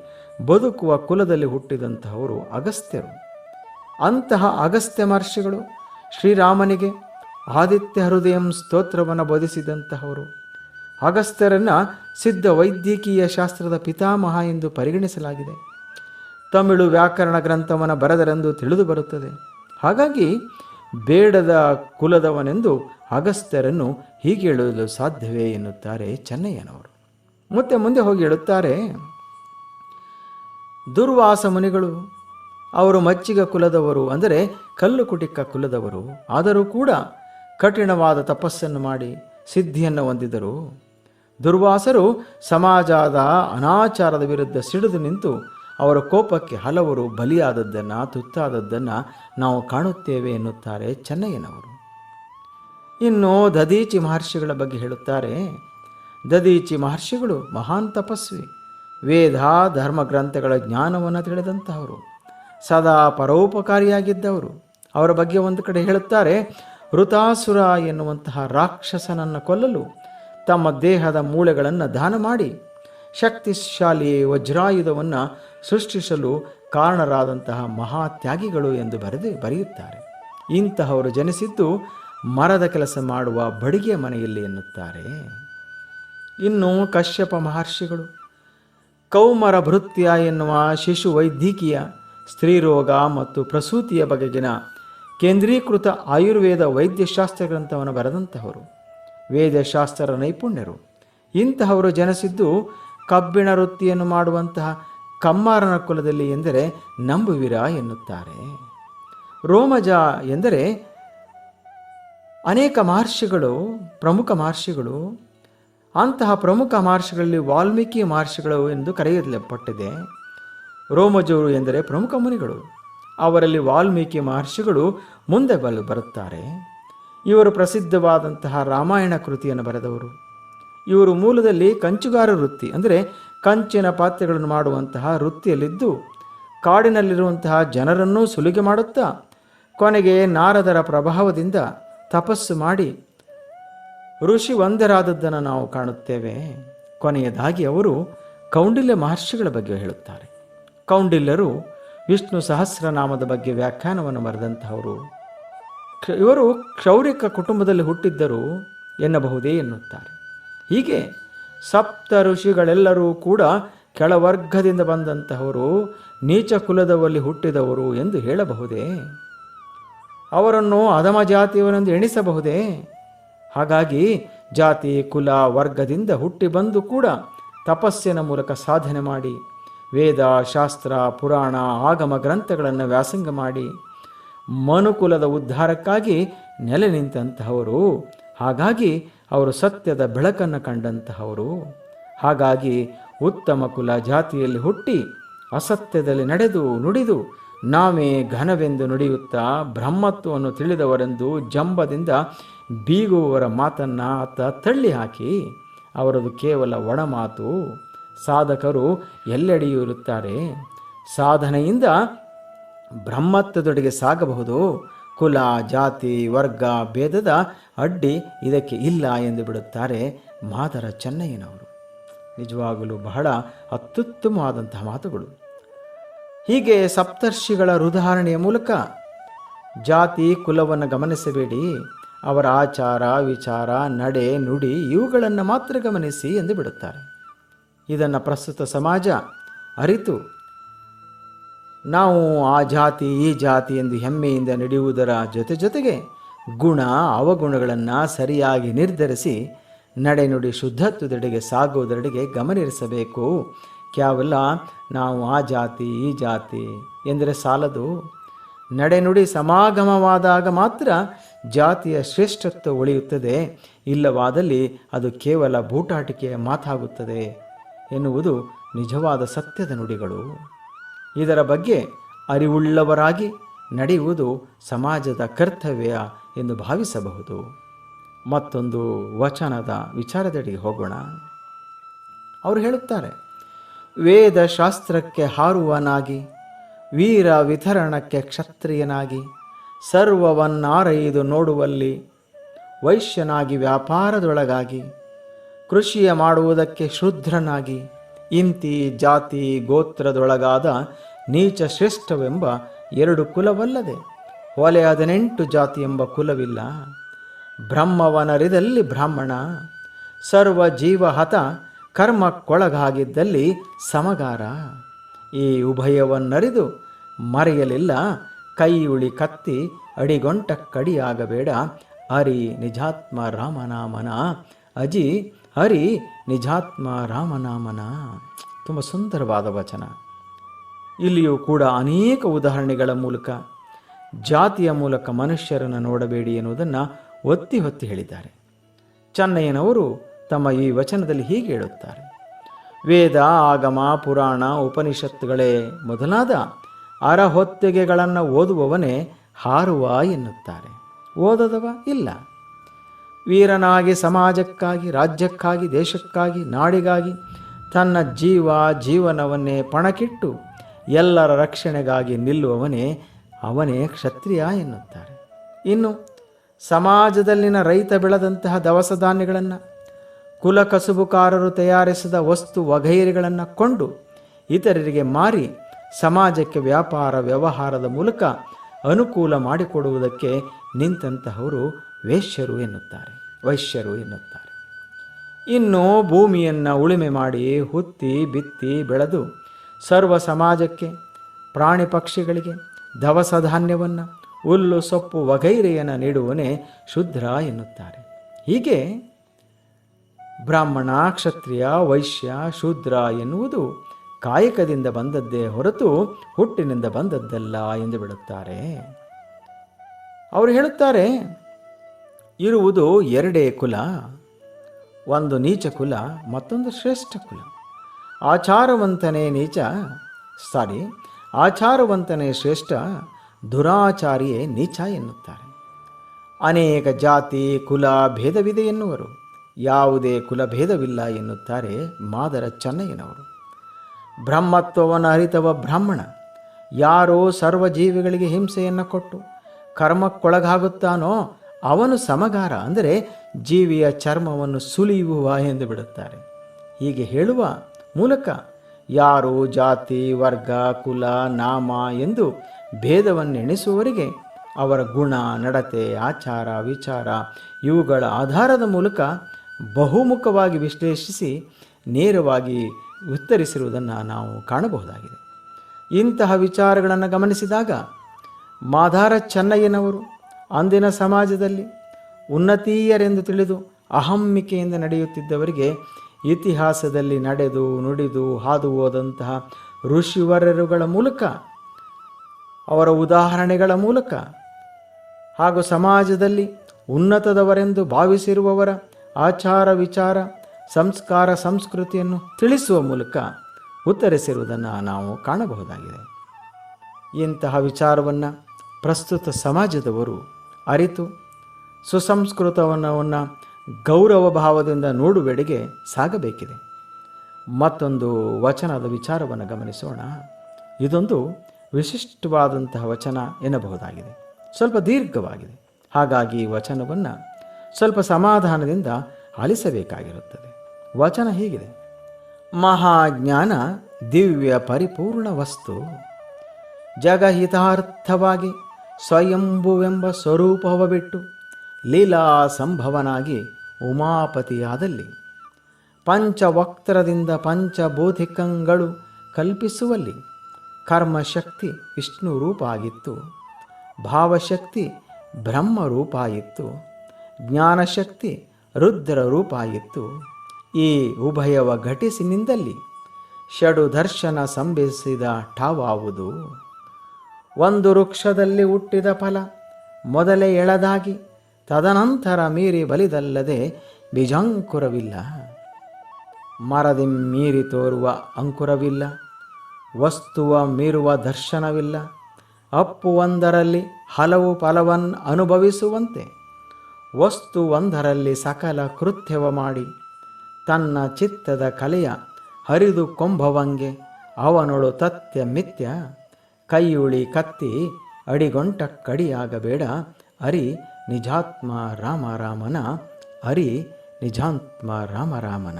ಬದುಕುವ ಕುಲದಲ್ಲಿ ಹುಟ್ಟಿದಂತಹವರು ಅಗಸ್ತ್ಯರು. ಅಂತಹ ಅಗಸ್ತ್ಯ ಮಹರ್ಷಿಗಳು ಶ್ರೀರಾಮನಿಗೆ ಆದಿತ್ಯ ಹೃದಯಂ ಸ್ತೋತ್ರವನ್ನು ಬೋಧಿಸಿದಂತಹವರು. ಅಗಸ್ತ್ಯರನ್ನು ಸಿದ್ಧ ವೈದ್ಯಕೀಯ ಶಾಸ್ತ್ರದ ಪಿತಾಮಹ ಎಂದು ಪರಿಗಣಿಸಲಾಗಿದೆ. ತಮಿಳು ವ್ಯಾಕರಣ ಗ್ರಂಥವನ್ನು ಬರೆದರೆಂದು ತಿಳಿದು ಬರುತ್ತದೆ. ಹಾಗಾಗಿ ಬೇಡದ ಕುಲದವನೆಂದು ಅಗಸ್ತ್ಯರನ್ನು ಹೀಗೆ ಹೇಳಲು ಸಾಧ್ಯವೇ ಎನ್ನುತ್ತಾರೆ ಚೆನ್ನಯ್ಯನವರು. ಮತ್ತೆ ಮುಂದೆ ಹೋಗಿ ಹೇಳುತ್ತಾರೆ, ದುರ್ವಾಸ ಮುನಿಗಳು, ಅವರು ಮಚ್ಚಿಗ ಕುಲದವರು ಅಂದರೆ ಕಲ್ಲು ಕುಟಿಕ ಕುಲದವರು, ಆದರೂ ಕೂಡ ಕಠಿಣವಾದ ತಪಸ್ಸನ್ನು ಮಾಡಿ ಸಿದ್ಧಿಯನ್ನು ಹೊಂದಿದರು. ದುರ್ವಾಸರು ಸಮಾಜದ ಅನಾಚಾರದ ವಿರುದ್ಧ ಸಿಡಿದು ನಿಂತು ಅವರ ಕೋಪಕ್ಕೆ ಹಲವರು ಬಲಿಯಾದದ್ದನ್ನು, ತುತ್ತಾದದ್ದನ್ನು ನಾವು ಕಾಣುತ್ತೇವೆ ಎನ್ನುತ್ತಾರೆ ಚೆನ್ನಯ್ಯನವರು. ಇನ್ನು ದದೀಚಿ ಮಹರ್ಷಿಗಳ ಬಗ್ಗೆ ಹೇಳುತ್ತಾರೆ ದದೀಚಿ ಮಹರ್ಷಿಗಳು ಮಹಾನ್ ತಪಸ್ವಿ, ವೇದ, ಧರ್ಮ ಗ್ರಂಥಗಳ ಜ್ಞಾನವನ್ನು ತಿಳಿದಂತಹವರು, ಸದಾ ಪರೋಪಕಾರಿಯಾಗಿದ್ದವರು. ಅವರ ಬಗ್ಗೆ ಒಂದು ಕಡೆ ಹೇಳುತ್ತಾರೆ ಋತಾಸುರ ಎನ್ನುವಂತಹ ರಾಕ್ಷಸನನ್ನು ಕೊಲ್ಲಲು ತಮ್ಮ ದೇಹದ ಮೂಳೆಗಳನ್ನು ದಾನ ಮಾಡಿ ಶಕ್ತಿಶಾಲಿ ವಜ್ರಾಯುಧವನ್ನು ಸೃಷ್ಟಿಸಲು ಕಾರಣರಾದಂತಹ ಮಹಾತ್ಯಾಗಿಗಳು ಎಂದು ಬರೆದು ಬರೆಯುತ್ತಾರೆ. ಇಂತಹವರು ಜನಿಸಿದ್ದು ಮರದ ಕೆಲಸ ಮಾಡುವ ಬಡಿಗೆ ಮನೆಯಲ್ಲಿ ಎನ್ನುತ್ತಾರೆ. ಇನ್ನು ಕಶ್ಯಪ ಮಹರ್ಷಿಗಳು, ಕೌಮರ ಭೃತ್ಯ ಎನ್ನುವ ಶಿಶು ವೈದ್ಯಕೀಯ ಸ್ತ್ರೀರೋಗ ಮತ್ತು ಪ್ರಸೂತಿಯ ಬಗೆಗಿನ ಕೇಂದ್ರೀಕೃತ ಆಯುರ್ವೇದ ವೈದ್ಯಶಾಸ್ತ್ರ ಗ್ರಂಥವನ್ನು ಬರೆದಂತಹವರು. ವೇದಶಾಸ್ತ್ರ ನೈಪುಣ್ಯರು. ಇಂತಹವರು ಜನಿಸಿದ್ದು ಕಬ್ಬಿಣ ವೃತ್ತಿಯನ್ನು ಮಾಡುವಂತಹ ಕಮ್ಮಾರನ ಕುಲದಲ್ಲಿ ಎಂದರೆ ನಂಬುವಿರ ಎನ್ನುತ್ತಾರೆ. ರೋಮಜ ಎಂದರೆ ಅನೇಕ ಮಹರ್ಷಿಗಳು, ಪ್ರಮುಖ ಮಹರ್ಷಿಗಳು, ಅಂತಹ ಪ್ರಮುಖ ಮಹರ್ಷಿಗಳಲ್ಲಿ ವಾಲ್ಮೀಕಿ ಮಹರ್ಷಿಗಳು ಎಂದು ಕರೆಯಲ್ಪಟ್ಟಿದೆ. ರೋಮಜರು ಎಂದರೆ ಪ್ರಮುಖ ಮುನಿಗಳು. ಅವರಲ್ಲಿ ವಾಲ್ಮೀಕಿ ಮಹರ್ಷಿಗಳು ಮುಂದೆ ಬಲು ಬರುತ್ತಾರೆ. ಇವರು ಪ್ರಸಿದ್ಧವಾದಂತಹ ರಾಮಾಯಣ ಕೃತಿಯನ್ನು ಬರೆದವರು. ಇವರು ಮೂಲದಲ್ಲಿ ಕಂಚುಗಾರ ವೃತ್ತಿ, ಅಂದರೆ ಕಂಚಿನ ಪಾತ್ರೆಗಳನ್ನು ಮಾಡುವಂತಹ ವೃತ್ತಿಯಲ್ಲಿದ್ದು, ಕಾಡಿನಲ್ಲಿರುವಂತಹ ಜನರನ್ನೂ ಸುಲಿಗೆ ಮಾಡುತ್ತಾ, ಕೊನೆಗೆ ನಾರದರ ಪ್ರಭಾವದಿಂದ ತಪಸ್ಸು ಮಾಡಿ ಋಷಿ ಒಂದರಾದದ್ದನ್ನು ನಾವು ಕಾಣುತ್ತೇವೆ. ಕೊನೆಯದಾಗಿ ಅವರು ಕೌಂಡಿಲ್ಯ ಮಹರ್ಷಿಗಳ ಬಗ್ಗೆ ಹೇಳುತ್ತಾರೆ. ಕೌಂಡಿಲ್ಯರು ವಿಷ್ಣು ಸಹಸ್ರನಾಮದ ಬಗ್ಗೆ ವ್ಯಾಖ್ಯಾನವನ್ನು ಬರೆದಂತಹವರು. ಇವರು ಕ್ಷೌರಿಕ ಕುಟುಂಬದಲ್ಲಿ ಹುಟ್ಟಿದ್ದರು ಎನ್ನಬಹುದೇ ಎನ್ನುತ್ತಾರೆ. ಹೀಗೆ ಸಪ್ತ ಋಷಿಗಳೆಲ್ಲರೂ ಕೂಡ ಕೆಳವರ್ಗದಿಂದ ಬಂದಂತಹವರು ನೀಚ ಕುಲದವಲ್ಲಿ ಹುಟ್ಟಿದವರು ಎಂದು ಹೇಳಬಹುದೇ? ಅವರನ್ನು ಅಧಮ ಜಾತಿಯವರೆಂದು ಎಣಿಸಬಹುದೇ? ಹಾಗಾಗಿ ಜಾತಿ, ಕುಲ, ವರ್ಗದಿಂದ ಹುಟ್ಟಿ ಬಂದು ಕೂಡ ತಪಸ್ಸಿನ ಮೂಲಕ ಸಾಧನೆ ಮಾಡಿ, ವೇದ, ಶಾಸ್ತ್ರ, ಪುರಾಣ, ಆಗಮ ಗ್ರಂಥಗಳನ್ನು ವ್ಯಾಸಂಗ ಮಾಡಿ ಮನುಕುಲದ ಉದ್ಧಾರಕ್ಕಾಗಿ ನೆಲೆ ನಿಂತಂತಹವರು. ಹಾಗಾಗಿ ಅವರು ಸತ್ಯದ ಬೆಳಕನ್ನು ಕಂಡಂತಹವರು. ಹಾಗಾಗಿ ಉತ್ತಮ ಕುಲ ಜಾತಿಯಲ್ಲಿ ಹುಟ್ಟಿ ಅಸತ್ಯದಲ್ಲಿ ನಡೆದು ನುಡಿದು ನಾವೇ ಘನವೆಂದು ನುಡಿಯುತ್ತಾ ಬ್ರಹ್ಮತ್ವವನ್ನು ತಿಳಿದವರೆಂದು ಜಂಬದಿಂದ ಬೀಗುವವರ ಮಾತನ್ನು ಆತ ತಳ್ಳಿ ಹಾಕಿ ಅವರದು ಕೇವಲ ಒಣಮಾತು. ಸಾಧಕರು ಎಲ್ಲೆಡೆಯೂ ಇರುತ್ತಾರೆ. ಸಾಧನೆಯಿಂದ ಬ್ರಹ್ಮತ್ವದೊಡೆಗೆ ಸಾಗಬಹುದು. ಕುಲ, ಜಾತಿ, ವರ್ಗ, ಭೇದದ ಅಡ್ಡಿ ಇದಕ್ಕೆ ಇಲ್ಲ ಎಂದು ಬಿಡುತ್ತಾರೆ ಮಾದರ ಚೆನ್ನಯ್ಯನವರು. ನಿಜವಾಗಲೂ ಬಹಳ ಅತ್ಯುತ್ತಮವಾದಂತಹ ಮಾತುಗಳು. ಹೀಗೆ ಸಪ್ತರ್ಷಿಗಳ ಉದಾಹರಣೆಯ ಮೂಲಕ ಜಾತಿ, ಕುಲವನ್ನು ಗಮನಿಸಬೇಡಿ. ಅವರ ಆಚಾರ, ವಿಚಾರ, ನಡೆ, ನುಡಿ ಇವುಗಳನ್ನು ಮಾತ್ರ ಗಮನಿಸಿ ಎಂದು ಬಿಡುತ್ತಾರೆ. ಇದನ್ನು ಪ್ರಸ್ತುತ ಸಮಾಜ ಅರಿತು ನಾವು ಆ ಜಾತಿ, ಈ ಜಾತಿ ಎಂದು ಹೆಮ್ಮೆಯಿಂದ ನಡೆಯುವುದರ ಜೊತೆ ಜೊತೆಗೆ ಗುಣ ಅವಗುಣಗಳನ್ನು ಸರಿಯಾಗಿ ನಿರ್ಧರಿಸಿ ನಡೆನುಡಿ ಶುದ್ಧತ್ವದೆಡೆಗೆ ಸಾಗುವುದರೆಡೆಗೆ ಗಮನಿರಿಸಬೇಕು. ಕೇವಲ ನಾವು ಆ ಜಾತಿ, ಈ ಜಾತಿ ಎಂದರೆ ಸಾಲದು. ನಡೆನುಡಿ ಸಮಾಗಮವಾದಾಗ ಮಾತ್ರ ಜಾತಿಯ ಶ್ರೇಷ್ಠತ್ವ ಉಳಿಯುತ್ತದೆ. ಇಲ್ಲವಾದಲ್ಲಿ ಅದು ಕೇವಲ ಬೂಟಾಟಿಕೆಯ ಮಾತಾಗುತ್ತದೆ ಎನ್ನುವುದು ನಿಜವಾದ ಸತ್ಯದ ನುಡಿಗಳು. ಇದರ ಬಗ್ಗೆ ಅರಿವುಳ್ಳವರಾಗಿ ನಡೆಯುವುದು ಸಮಾಜದ ಕರ್ತವ್ಯ ಎಂದು ಭಾವಿಸಬಹುದು. ಮತ್ತೊಂದು ವಚನದ ವಿಚಾರದಡಿಗೆ ಹೋಗೋಣ. ಅವರು ಹೇಳುತ್ತಾರೆ ವೇದ ಶಾಸ್ತ್ರಕ್ಕೆ ಹಾರುವನಾಗಿ, ವೀರ ವಿತರಣಕ್ಕೆ ಕ್ಷತ್ರಿಯನಾಗಿ, ಸರ್ವವನ್ನಾರೈದು ನೋಡುವಲ್ಲಿ, ವೈಶ್ಯನಾಗಿ ವ್ಯಾಪಾರದೊಳಗಾಗಿ, ಕೃಷಿಯ ಮಾಡುವುದಕ್ಕೆ ಶೂದ್ರನಾಗಿ ಇಂತಿ ಜಾತಿ ಗೋತ್ರದೊಳಗಾದ ನೀಚ ಶ್ರೇಷ್ಠವೆಂಬ ಎರಡು ಕುಲವಲ್ಲದೆ ಒಲೆ ಹದಿನೆಂಟು ಜಾತಿ ಎಂಬ ಕುಲವಿಲ್ಲ. ಬ್ರಹ್ಮವನರಿದಲ್ಲಿ ಬ್ರಾಹ್ಮಣ ಸರ್ವ ಜೀವಹತ ಕರ್ಮಕ್ಕೊಳಗಾಗಿದ್ದಲ್ಲಿ ಸಮಗಾರ. ಈ ಉಭಯವನ್ನರಿದು ಮರೆಯಲಿಲ್ಲ ಕೈ ಉಳಿ ಕತ್ತಿ ಅಡಿಗೊಂಟ ಕಡಿಯಾಗಬೇಡ. ಹರಿ ನಿಜಾತ್ಮ ರಾಮನಾಮನ ಅಜಿ ಹರಿ ನಿಜಾತ್ಮ ರಾಮನಾಮನ. ತುಂಬ ಸುಂದರವಾದ ವಚನ. ಇಲ್ಲಿಯೂ ಕೂಡ ಅನೇಕ ಉದಾಹರಣೆಗಳ ಮೂಲಕ, ಜಾತಿಯ ಮೂಲಕ ಮನುಷ್ಯರನ್ನು ನೋಡಬೇಡಿ ಎನ್ನುವುದನ್ನು ಒತ್ತಿ ಹೊತ್ತಿ ಹೇಳಿದ್ದಾರೆ. ಚೆನ್ನಯ್ಯನವರು ತಮ್ಮ ಈ ವಚನದಲ್ಲಿ ಹೀಗೆ ಹೇಳುತ್ತಾರೆ. ವೇದ, ಆಗಮ, ಪುರಾಣ, ಉಪನಿಷತ್ತುಗಳೇ, ಮೊದಲಾದ ಅರಹೊತ್ತಿಗೆಗಳನ್ನು ಓದುವವನೇ ಹಾರುವ ಎನ್ನುತ್ತಾರೆ. ಓದದವ ಇಲ್ಲ. ವೀರನಾಗಿ, ಸಮಾಜಕ್ಕಾಗಿ, ರಾಜ್ಯಕ್ಕಾಗಿ, ದೇಶಕ್ಕಾಗಿ, ನಾಡಿಗಾಗಿ ತನ್ನ ಜೀವ ಜೀವನವನ್ನೇ ಪಣಕ್ಕಿಟ್ಟು ಎಲ್ಲರ ರಕ್ಷಣೆಗಾಗಿ ನಿಲ್ಲುವವನೇ ಅವನೇ ಕ್ಷತ್ರಿಯ ಎನ್ನುತ್ತಾರೆ. ಇನ್ನು ಸಮಾಜದಲ್ಲಿನ ರೈತ ಬೆಳೆದಂತಹ ದವಸ ಧಾನ್ಯಗಳನ್ನು, ಕುಲ ಕಸುಬುಕಾರರು ತಯಾರಿಸಿದ ವಸ್ತು ವಗೈರೆಗಳನ್ನು ಕೊಂಡು ಇತರರಿಗೆ ಮಾರಿ ಸಮಾಜಕ್ಕೆ ವ್ಯಾಪಾರ ವ್ಯವಹಾರದ ಮೂಲಕ ಅನುಕೂಲ ಮಾಡಿಕೊಡುವುದಕ್ಕೆ ನಿಂತಂತಹವರು ವೇಶ್ಯರು ಎನ್ನುತ್ತಾರೆ, ವೈಶ್ಯರು ಎನ್ನುತ್ತಾರೆ. ಇನ್ನು ಭೂಮಿಯನ್ನು ಉಳುಮೆ ಮಾಡಿ ಹುತ್ತಿ ಬಿತ್ತಿ ಬೆಳೆದು ಸರ್ವ ಸಮಾಜಕ್ಕೆ, ಪ್ರಾಣಿ ಪಕ್ಷಿಗಳಿಗೆ, ದವಸ ಧಾನ್ಯವನ್ನು, ಹುಲ್ಲು, ಸೊಪ್ಪು ವಗೈರೆಯನ್ನು ನೀಡುವನೇ ಶುದ್ರ ಎನ್ನುತ್ತಾರೆ. ಹೀಗೆ ಬ್ರಾಹ್ಮಣ, ಕ್ಷತ್ರಿಯ, ವೈಶ್ಯ, ಶೂದ್ರ ಎನ್ನುವುದು ಕಾಯಕದಿಂದ ಬಂದದ್ದೇ ಹೊರತು ಹುಟ್ಟಿನಿಂದ ಬಂದದ್ದಲ್ಲ ಎಂದು ಬಿಡುತ್ತಾರೆ. ಅವರು ಹೇಳುತ್ತಾರೆ ಇರುವುದು ಎರಡೇ ಕುಲ, ಒಂದು ನೀಚ ಕುಲ, ಮತ್ತೊಂದು ಶ್ರೇಷ್ಠ ಕುಲ. ಆಚಾರವಂತನೇ ನೀಚ, ಸಾರಿ, ಆಚಾರವಂತನೇ ಶ್ರೇಷ್ಠ, ದುರಾಚಾರಿಯೇ ನೀಚ ಎನ್ನುತ್ತಾರೆ. ಅನೇಕ ಜಾತಿ, ಕುಲ, ಭೇದವಿದೆ ಎನ್ನುವರು. ಯಾವುದೇ ಕುಲಭೇದವಿಲ್ಲ ಎನ್ನುತ್ತಾರೆ ಮಾದರ ಚೆನ್ನಯ್ಯನವರು. ಬ್ರಹ್ಮತ್ವವನ್ನು ಅರಿತವ ಬ್ರಾಹ್ಮಣ, ಯಾರೋ ಸರ್ವ ಜೀವಿಗಳಿಗೆ ಹಿಂಸೆಯನ್ನು ಕೊಟ್ಟು ಕರ್ಮಕ್ಕೊಳಗಾಗುತ್ತಾನೋ ಅವನು ಸಮಗಾರ ಅಂದರೆ ಜೀವಿಯ ಚರ್ಮವನ್ನು ಸುಲಿಯುವ ಎಂದು ಬಿಡುತ್ತಾರೆ. ಹೀಗೆ ಹೇಳುವ ಮೂಲಕ ಯಾರು ಜಾತಿ, ವರ್ಗ, ಕುಲ, ನಾಮ ಎಂದು ಭೇದವನ್ನೆಣಿಸುವವರಿಗೆ ಅವರ ಗುಣ, ನಡತೆ, ಆಚಾರ, ವಿಚಾರ ಇವುಗಳ ಆಧಾರದ ಮೂಲಕ ಬಹುಮುಖವಾಗಿ ವಿಶ್ಲೇಷಿಸಿ ನೇರವಾಗಿ ಉತ್ತರಿಸಿರುವುದನ್ನು ನಾವು ಕಾಣಬಹುದಾಗಿದೆ. ಇಂತಹ ವಿಚಾರಗಳನ್ನು ಗಮನಿಸಿದಾಗ ಮಾಧಾರ ಚೆನ್ನಯ್ಯನವರು ಅಂದಿನ ಸಮಾಜದಲ್ಲಿ ಉನ್ನತೀಯರೆಂದು ತಿಳಿದು ಅಹಮ್ಮಿಕೆಯಿಂದ ನಡೆಯುತ್ತಿದ್ದವರಿಗೆ ಇತಿಹಾಸದಲ್ಲಿ ನಡೆದು, ನುಡಿದು, ಹಾದು ಹೋದಂತಹ ಋಷಿವರರುಗಳ ಮೂಲಕ, ಅವರ ಉದಾಹರಣೆಗಳ ಮೂಲಕ ಹಾಗೂ ಸಮಾಜದಲ್ಲಿ ಉನ್ನತದವರೆಂದು ಭಾವಿಸಿರುವವರ ಆಚಾರ ವಿಚಾರ, ಸಂಸ್ಕಾರ, ಸಂಸ್ಕೃತಿಯನ್ನು ತಿಳಿಸುವ ಮೂಲಕ ಉತ್ತರಿಸಿರುವುದನ್ನು ನಾವು ಕಾಣಬಹುದಾಗಿದೆ. ಇಂತಹ ವಿಚಾರವನ್ನು ಪ್ರಸ್ತುತ ಸಮಾಜದವರು ಅರಿತು ಸುಸಂಸ್ಕೃತವನ್ನು ಗೌರವ ಭಾವದಿಂದ ನೋಡುವೆಡೆಗೆ ಸಾಗಬೇಕಿದೆ. ಮತ್ತೊಂದು ವಚನದ ವಿಚಾರವನ್ನು ಗಮನಿಸೋಣ. ಇದೊಂದು ವಿಶಿಷ್ಟವಾದಂತಹ ವಚನ ಎನ್ನಬಹುದಾಗಿದೆ. ಸ್ವಲ್ಪ ದೀರ್ಘವಾಗಿದೆ. ಹಾಗಾಗಿ ಈ ವಚನವನ್ನು ಸ್ವಲ್ಪ ಸಮಾಧಾನದಿಂದ ಆಲಿಸಬೇಕಾಗಿರುತ್ತದೆ. ವಚನ ಹೀಗಿದೆ. ಮಹಾಜ್ಞಾನ ದಿವ್ಯ ಪರಿಪೂರ್ಣ ವಸ್ತು. ಜಗಹಿತಾರ್ಥವಾಗಿ ಸ್ವಯಂಭುವೆಂಬ ಸ್ವರೂಪವ ಬಿಟ್ಟು ಲೀಲಾ ಸಂಭವನಾಗಿ ಉಮಾಪತಿಯಾದಲ್ಲಿ. ಪಂಚವಕ್ತ್ರದಿಂದ ಪಂಚಬೋಧಿಕಂಗಳು ಕಲ್ಪಿಸುವಲ್ಲಿ ಕರ್ಮಶಕ್ತಿ ವಿಷ್ಣು ರೂಪ ಆಗಿತ್ತು ಭಾವಶಕ್ತಿ ಬ್ರಹ್ಮ ರೂಪ ಆಗಿತ್ತು ಜ್ಞಾನಶಕ್ತಿ ರುದ್ರ ರೂಪ ಆಗಿತ್ತು ಈ ಉಭಯವ ಘಟಿಸಿನಿಂದಲ್ಲಿ ಷಡು ದರ್ಶನ ಸಂಭವಿಸಿದ ಠಾವಾವುದು. ಒಂದು ವೃಕ್ಷದಲ್ಲಿ ಹುಟ್ಟಿದ ಫಲ, ಮೊದಲೇ ಎಳದಾಗಿ, ತದನಂತರ ಮೀರಿ ಬಲಿದಲ್ಲದೆ ಬೀಜಾಂಕುರವಿಲ್ಲ. ಮರದಿ ಮೀರಿ ತೋರುವ ಅಂಕುರವಿಲ್ಲ, ವಸ್ತುವ ಮೀರುವ ದರ್ಶನವಿಲ್ಲ. ಅಪ್ಪು ಒಂದರಲ್ಲಿ ಹಲವು ಫಲವನ್ನು ಅನುಭವಿಸುವಂತೆ, ವಸ್ತು ಒಂದರಲ್ಲಿ ಸಕಲ ಕೃತ್ಯವ ಮಾಡಿ, ತನ್ನ ಚಿತ್ತದ ಕಲೆಯ ಹರಿದು ಕೊಂಬವಂಗೆ ಅವನೊಳು ತತ್ಯ ಮಿಥ್ಯ ಕೈಯುಳಿ ಕತ್ತಿ ಅಡಿಗೊಂಟ ಕಡಿಯಾಗಬೇಡ. ಅರಿ ನಿಜಾತ್ಮ ರಾಮ ರಾಮನ ಅರಿ ನಿಜಾತ್ಮ ರಾಮ ರಾಮನ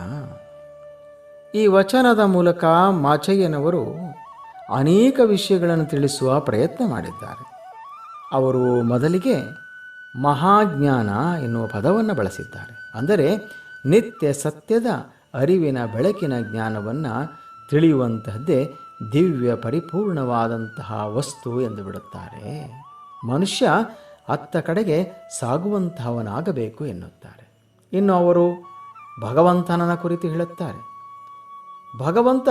ಈ ವಚನದ ಮೂಲಕ ಮಾಚಯ್ಯನವರು ಅನೇಕ ವಿಷಯಗಳನ್ನು ತಿಳಿಸುವ ಪ್ರಯತ್ನ ಮಾಡಿದ್ದಾರೆ. ಅವರು ಮೊದಲಿಗೆ ಮಹಾಜ್ಞಾನ ಎನ್ನುವ ಪದವನ್ನು ಬಳಸಿದ್ದಾರೆ. ಅಂದರೆ ನಿತ್ಯ ಸತ್ಯದ ಅರಿವಿನ ಬೆಳಕಿನ ಜ್ಞಾನವನ್ನು ತಿಳಿಯುವಂತಹದ್ದೇ ದಿವ್ಯ ಪರಿಪೂರ್ಣವಾದಂತಹ ವಸ್ತು ಎಂದು ಬಿಡುತ್ತಾರೆ. ಮನುಷ್ಯ ಅತ್ತ ಕಡೆಗೆ ಸಾಗುವಂತಹವನಾಗಬೇಕು ಎನ್ನುತ್ತಾರೆ. ಇನ್ನು ಅವರು ಭಗವಂತನನ ಕುರಿತು ಹೇಳುತ್ತಾರೆ. ಭಗವಂತ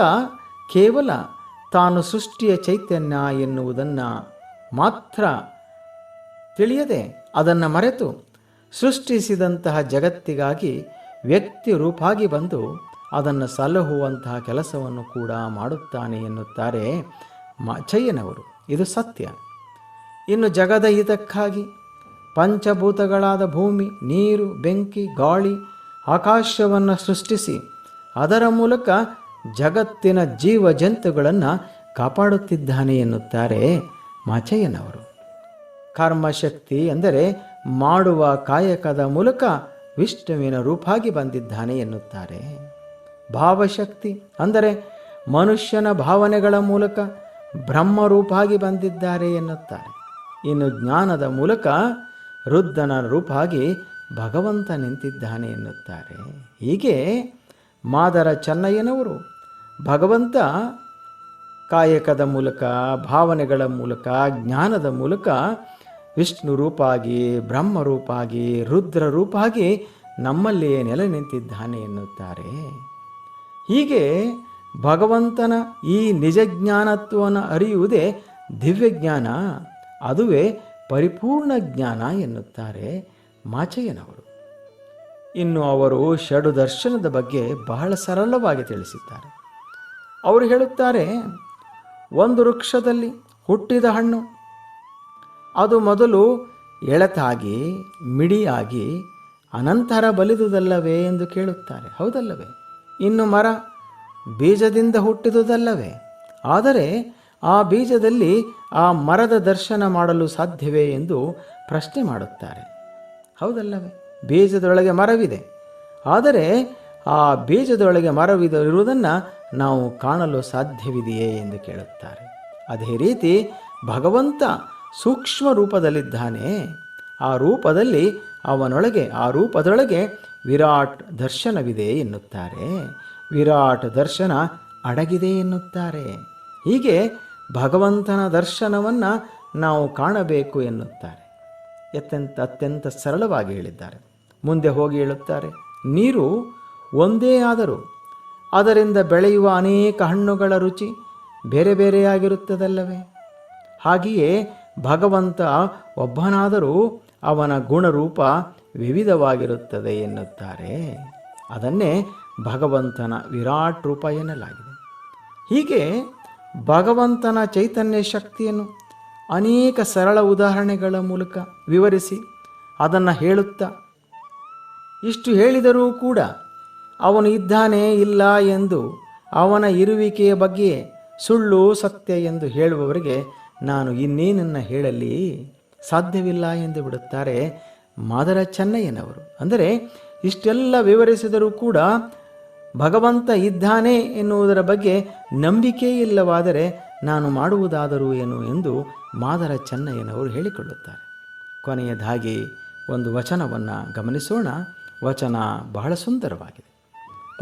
ಕೇವಲ ತಾನು ಸೃಷ್ಟಿಯ ಚೈತನ್ಯ ಎನ್ನುವುದನ್ನು ಮಾತ್ರ ತಿಳಿಯದೆ ಅದನ್ನು ಮರೆತು ಸೃಷ್ಟಿಸಿದಂತಹ ಜಗತ್ತಿಗಾಗಿ ವ್ಯಕ್ತಿ ರೂಪಾಗಿ ಬಂದು ಅದನ್ನು ಸಲಹುವಂತಹ ಕೆಲಸವನ್ನು ಕೂಡ ಮಾಡುತ್ತಾನೆ ಎನ್ನುತ್ತಾರೆ ಮಚಯ್ಯನವರು. ಇದು ಸತ್ಯ. ಇನ್ನು ಜಗದ ಹಿತಕ್ಕಾಗಿ ಪಂಚಭೂತಗಳಾದ ಭೂಮಿ, ನೀರು, ಬೆಂಕಿ, ಗಾಳಿ, ಆಕಾಶವನ್ನು ಸೃಷ್ಟಿಸಿ ಅದರ ಮೂಲಕ ಜಗತ್ತಿನ ಜೀವ ಜಂತುಗಳನ್ನು ಕಾಪಾಡುತ್ತಿದ್ದಾನೆ ಎನ್ನುತ್ತಾರೆ ಮಾಚಯ್ಯನವರು. ಕರ್ಮಶಕ್ತಿ ಅಂದರೆ ಮಾಡುವ ಕಾಯಕದ ಮೂಲಕ ವಿಷ್ಣುವಿನ ರೂಪಾಗಿ ಬಂದಿದ್ದಾನೆ ಎನ್ನುತ್ತಾರೆ. ಭಾವಶಕ್ತಿ ಅಂದರೆ ಮನುಷ್ಯನ ಭಾವನೆಗಳ ಮೂಲಕ ಬ್ರಹ್ಮರೂಪಾಗಿ ಬಂದಿದ್ದಾರೆ ಎನ್ನುತ್ತಾರೆ. ಇನ್ನು ಜ್ಞಾನದ ಮೂಲಕ ರುದ್ರನ ರೂಪಾಗಿ ಭಗವಂತ ನಿಂತಿದ್ದಾನೆ ಎನ್ನುತ್ತಾರೆ. ಹೀಗೆ ಮಾದರ ಚೆನ್ನಯ್ಯನವರು ಭಗವಂತ ಕಾಯಕದ ಮೂಲಕ, ಭಾವನೆಗಳ ಮೂಲಕ, ಜ್ಞಾನದ ಮೂಲಕ ವಿಷ್ಣು ರೂಪಾಗಿ, ಬ್ರಹ್ಮ ರೂಪಾಗಿ, ರುದ್ರ ರೂಪಾಗಿ ನಮ್ಮಲ್ಲಿಯೇ ನೆಲೆ ನಿಂತಿದ್ದಾನೆ ಎನ್ನುತ್ತಾರೆ. ಹೀಗೆ ಭಗವಂತನ ಈ ನಿಜ ಜ್ಞಾನತ್ವವನ್ನು ಅರಿಯುವುದೇ ದಿವ್ಯಜ್ಞಾನ ಅದುವೇ ಪರಿಪೂರ್ಣ ಜ್ಞಾನ ಎನ್ನುತ್ತಾರೆ ಮಾಚಯ್ಯನವರು. ಇನ್ನು ಅವರು ಷಡು ದರ್ಶನದ ಬಗ್ಗೆ ಬಹಳ ಸರಳವಾಗಿ ತಿಳಿಸಿದ್ದಾರೆ. ಅವರು ಹೇಳುತ್ತಾರೆ, ಒಂದು ವೃಕ್ಷದಲ್ಲಿ ಹುಟ್ಟಿದ ಹಣ್ಣು, ಅದು ಮೊದಲು ಎಳೆತಾಗಿ, ಮಿಡಿಯಾಗಿ, ಅನಂತರ ಬಲಿದುದಲ್ಲವೇ? ಎಂದು ಕೇಳುತ್ತಾರೆ. ಹೌದಲ್ಲವೇ? ಇನ್ನು ಮರ ಬೀಜದಿಂದ ಹುಟ್ಟಿದುದಲ್ಲವೇ? ಆದರೆ ಆ ಬೀಜದಲ್ಲಿ ಆ ಮರದ ದರ್ಶನ ಮಾಡಲು ಸಾಧ್ಯವೇ ಎಂದು ಪ್ರಶ್ನೆ ಮಾಡುತ್ತಾರೆ. ಹೌದಲ್ಲವೇ? ಬೀಜದೊಳಗೆ ಮರವಿದೆ. ಆದರೆ ಆ ಬೀಜದೊಳಗೆ ಮರವಿರುವುದನ್ನು ನಾವು ಕಾಣಲು ಸಾಧ್ಯವಿದೆಯೇ ಎಂದು ಕೇಳುತ್ತಾರೆ. ಅದೇ ರೀತಿ ಭಗವಂತ ಸೂಕ್ಷ್ಮ ರೂಪದಲ್ಲಿದ್ದಾನೆ. ಆ ರೂಪದಲ್ಲಿ ಅವನೊಳಗೆ, ಆ ರೂಪದೊಳಗೆ ವಿರಾಟ್ ದರ್ಶನವಿದೆ ಎನ್ನುತ್ತಾರೆ. ವಿರಾಟ್ ದರ್ಶನ ಅಡಗಿದೆ ಎನ್ನುತ್ತಾರೆ. ಹೀಗೆ ಭಗವಂತನ ದರ್ಶನವನ್ನು ನಾವು ಕಾಣಬೇಕು ಎನ್ನುತ್ತಾರೆ. ಅತ್ಯಂತ ಅತ್ಯಂತ ಸರಳವಾಗಿ ಹೇಳಿದ್ದಾರೆ. ಮುಂದೆ ಹೋಗಿ ಹೇಳುತ್ತಾರೆ, ನೀರು ಒಂದೇ ಆದರೂ ಅದರಿಂದ ಬೆಳೆಯುವ ಅನೇಕ ಹಣ್ಣುಗಳ ರುಚಿ ಬೇರೆ ಬೇರೆಯಾಗಿರುತ್ತದಲ್ಲವೇ? ಹಾಗೆಯೇ ಭಗವಂತ ಒಬ್ಬನಾದರೂ ಅವನ ಗುಣರೂಪ ವಿವಿಧವಾಗಿರುತ್ತದೆ ಎನ್ನುತ್ತಾರೆ. ಅದನ್ನೇ ಭಗವಂತನ ವಿರಾಟ್ ರೂಪ ಎನ್ನಲಾಗಿದೆ. ಹೀಗೆ ಭಗವಂತನ ಚೈತನ್ಯ ಶಕ್ತಿಯನ್ನು ಅನೇಕ ಸರಳ ಉದಾಹರಣೆಗಳ ಮೂಲಕ ವಿವರಿಸಿ ಅದನ್ನು ಹೇಳುತ್ತಾ, ಇಷ್ಟು ಹೇಳಿದರೂ ಕೂಡ ಅವನು ಇದ್ದಾನೆ ಇಲ್ಲ ಎಂದು ಅವನ ಇರುವಿಕೆಯ ಬಗ್ಗೆ ಸುಳ್ಳು ಸತ್ಯ ಎಂದು ಹೇಳುವವರಿಗೆ ನಾನು ಇನ್ನೇನನ್ನು ಹೇಳಲಿ ಸಾಧ್ಯವಿಲ್ಲ ಎಂದು ಬಿಡುತ್ತಾರೆ ಮಾದರ ಚೆನ್ನಯ್ಯನವರು. ಅಂದರೆ ಇಷ್ಟೆಲ್ಲ ವಿವರಿಸಿದರೂ ಕೂಡ ಭಗವಂತ ಇದ್ದಾನೆ ಎನ್ನುವುದರ ಬಗ್ಗೆ ನಂಬಿಕೆ ಇಲ್ಲವಾದರೆ ನಾನು ಮಾಡುವುದಾದರೂ ಏನು ಎಂದು ಮಾದರ ಚೆನ್ನಯ್ಯನವರು ಹೇಳಿಕೊಳ್ಳುತ್ತಾರೆ. ಕೊನೆಯದಾಗಿ ಒಂದು ವಚನವನ್ನು ಗಮನಿಸೋಣ. ವಚನ ಬಹಳ ಸುಂದರವಾಗಿದೆ.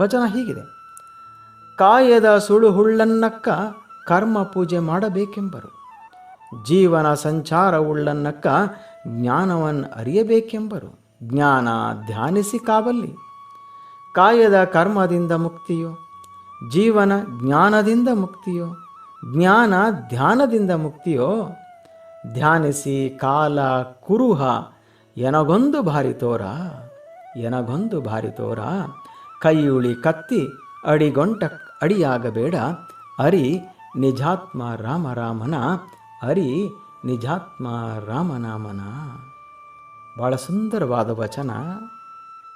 ವಚನ ಹೀಗಿದೆ. ಕಾಯದ ಸುಳುಹುಳ್ಳನ್ನಕ್ಕ ಕರ್ಮ ಪೂಜೆ ಮಾಡಬೇಕೆಂಬರು. ಜೀವನ ಸಂಚಾರವುಳ್ಳನ್ನಕ್ಕ ಜ್ಞಾನವನ್ನು ಅರಿಯಬೇಕೆಂಬರು. ಜ್ಞಾನ ಧ್ಯಾನಿಸಿ ಕಾವಲ್ಲಿ ಕಾಯದ ಕರ್ಮದಿಂದ ಮುಕ್ತಿಯೋ, ಜೀವನ ಜ್ಞಾನದಿಂದ ಮುಕ್ತಿಯೋ, ಜ್ಞಾನ ಧ್ಯಾನದಿಂದ ಮುಕ್ತಿಯೋ, ಧ್ಯಾನಿಸಿ ಕಾಲ ಕುರುಹ, ಎನಗೊಂದು ಭಾರಿ ತೋರ, ಎನಗೊಂದು ಭಾರಿ ತೋರ. ಕೈಯುಳಿ ಕತ್ತಿ, ಅಡಿಗೊಂಟ ಅಡಿಯಾಗಬೇಡ. ಅರಿ ನಿಜಾತ್ಮ ರಾಮರಾಮನ ಅರಿ ನಿಜಾತ್ಮ ರಾಮನಾಮನ. ಭಾಳ ಸುಂದರವಾದ ವಚನ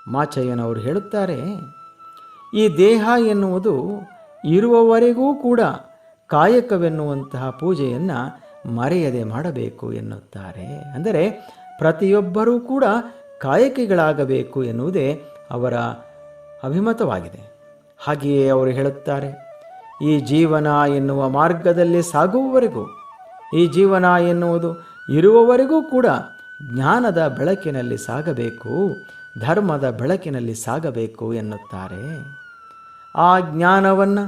ಮಾಚಯ್ಯನವರು ಹೇಳುತ್ತಾರೆ. ಈ ದೇಹ ಎನ್ನುವುದು ಇರುವವರೆಗೂ ಕೂಡ ಕಾಯಕವೆನ್ನುವಂತಹ ಪೂಜೆಯನ್ನು ಮರೆಯದೆ ಮಾಡಬೇಕು ಎನ್ನುತ್ತಾರೆ. ಅಂದರೆ ಪ್ರತಿಯೊಬ್ಬರೂ ಕೂಡ ಕಾಯಕಿಗಳಾಗಬೇಕು ಎನ್ನುವುದೇ ಅವರ ಅಭಿಮತವಾಗಿದೆ. ಹಾಗೆಯೇ ಅವರು ಹೇಳುತ್ತಾರೆ, ಈ ಜೀವನ ಎನ್ನುವ ಮಾರ್ಗದಲ್ಲಿ ಸಾಗುವವರೆಗೂ ಈ ಜೀವನ ಎನ್ನುವುದು ಇರುವವರೆಗೂ ಕೂಡ ಜ್ಞಾನದ ಬೆಳಕಿನಲ್ಲಿ ಸಾಗಬೇಕು, ಧರ್ಮದ ಬೆಳಕಿನಲ್ಲಿ ಸಾಗಬೇಕು ಎನ್ನುತ್ತಾರೆ. ಆ ಜ್ಞಾನವನ್ನು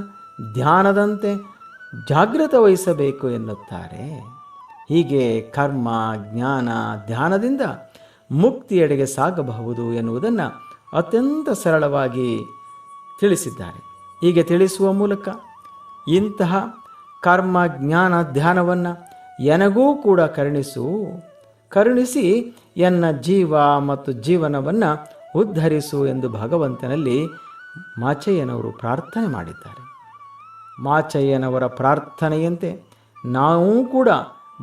ಧ್ಯಾನದಂತೆ ಜಾಗೃತ ವಹಿಸಬೇಕು ಎನ್ನುತ್ತಾರೆ. ಹೀಗೆ ಕರ್ಮ, ಜ್ಞಾನ, ಧ್ಯಾನದಿಂದ ಮುಕ್ತಿಯೆಡೆಗೆ ಸಾಗಬಹುದು ಎನ್ನುವುದನ್ನು ಅತ್ಯಂತ ಸರಳವಾಗಿ ತಿಳಿಸಿದ್ದಾರೆ. ಹೀಗೆ ತಿಳಿಸುವ ಮೂಲಕ ಇಂತಹ ಕರ್ಮ, ಜ್ಞಾನ, ಧ್ಯಾನವನ್ನು ಎನಗೂ ಕೂಡ ಕರುಣಿಸು. ಕರುಣಿಸಿ ಎನ್ನ ಜೀವ ಮತ್ತು ಜೀವನವನ್ನು ಉದ್ಧರಿಸು ಎಂದು ಭಗವಂತನಲ್ಲಿ ಮಾಚಯ್ಯನವರು ಪ್ರಾರ್ಥನೆ ಮಾಡಿದ್ದಾರೆ. ಮಾಚಯ್ಯನವರ ಪ್ರಾರ್ಥನೆಯಂತೆ ನಾವು ಕೂಡ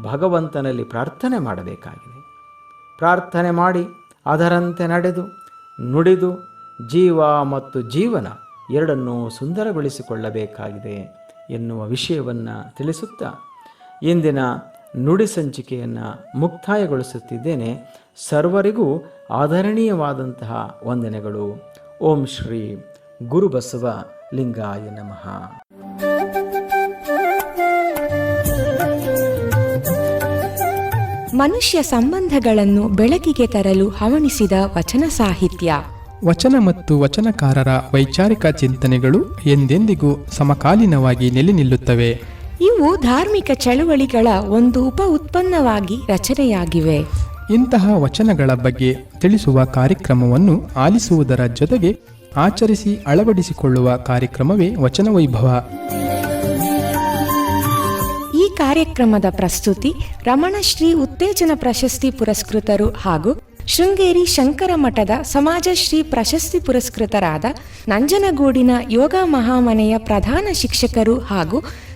ಭಗವಂತನಲ್ಲಿ ಪ್ರಾರ್ಥನೆ ಮಾಡಬೇಕಾಗಿದೆ. ಪ್ರಾರ್ಥನೆ ಮಾಡಿ ಅದರಂತೆ ನಡೆದು, ನುಡಿದು ಜೀವ ಮತ್ತು ಜೀವನ ಎರಡನ್ನೂ ಸುಂದರಗೊಳಿಸಿಕೊಳ್ಳಬೇಕಾಗಿದೆ ಎನ್ನುವ ವಿಷಯವನ್ನು ತಿಳಿಸುತ್ತಾ ಇಂದಿನ ನುಡಿ ಸಂಚಿಕೆಯನ್ನು ಮುಕ್ತಾಯಗೊಳಿಸುತ್ತಿದ್ದೇನೆ. ಸರ್ವರಿಗೂ ಆದರಣೀಯವಾದಂತಹ ವಂದನೆಗಳು. ಓಂ ಶ್ರೀ ಗುರುಬಸವ ಲಿಂಗಾಯ ನಮಃ. ಮನುಷ್ಯ ಸಂಬಂಧಗಳನ್ನು ಬೆಳಕಿಗೆ ತರಲು ಹವಣಿಸಿದ ವಚನ ಸಾಹಿತ್ಯ. ವಚನ ಮತ್ತು ವಚನಕಾರರ ವೈಚಾರಿಕ ಚಿಂತನೆಗಳು ಎಂದೆಂದಿಗೂ ಸಮಕಾಲೀನವಾಗಿ ನೆಲೆ ನಿಲ್ಲುತ್ತವೆ. ಇವು ಧಾರ್ಮಿಕ ಚಳುವಳಿಗಳ ಒಂದು ಉಪ ಉತ್ಪನ್ನವಾಗಿ ರಚನೆಯಾಗಿವೆ. ಇಂತಹ ವಚನಗಳ ಬಗ್ಗೆ ತಿಳಿಸುವ ಕಾರ್ಯಕ್ರಮವನ್ನು ಆಲಿಸುವುದರ ಜೊತೆಗೆ ಆಚರಿಸಿ ಅಳವಡಿಸಿಕೊಳ್ಳುವ ಕಾರ್ಯಕ್ರಮವೇ ವಚನ ವೈಭವ ಈ ಕಾರ್ಯಕ್ರಮದ ಪ್ರಸ್ತುತಿ ರಮಣಶ್ರೀ ಉತ್ತೇಜನ ಪ್ರಶಸ್ತಿ ಪುರಸ್ಕೃತರು ಹಾಗೂ ಶೃಂಗೇರಿ ಶಂಕರ ಮಠದ ಸಮಾಜಶ್ರೀ ಪ್ರಶಸ್ತಿ ಪುರಸ್ಕೃತರಾದ ನಂಜನಗೂಡಿನ ಯೋಗ ಮಹಾಮನೆಯ ಪ್ರಧಾನ ಶಿಕ್ಷಕರು ಹಾಗೂ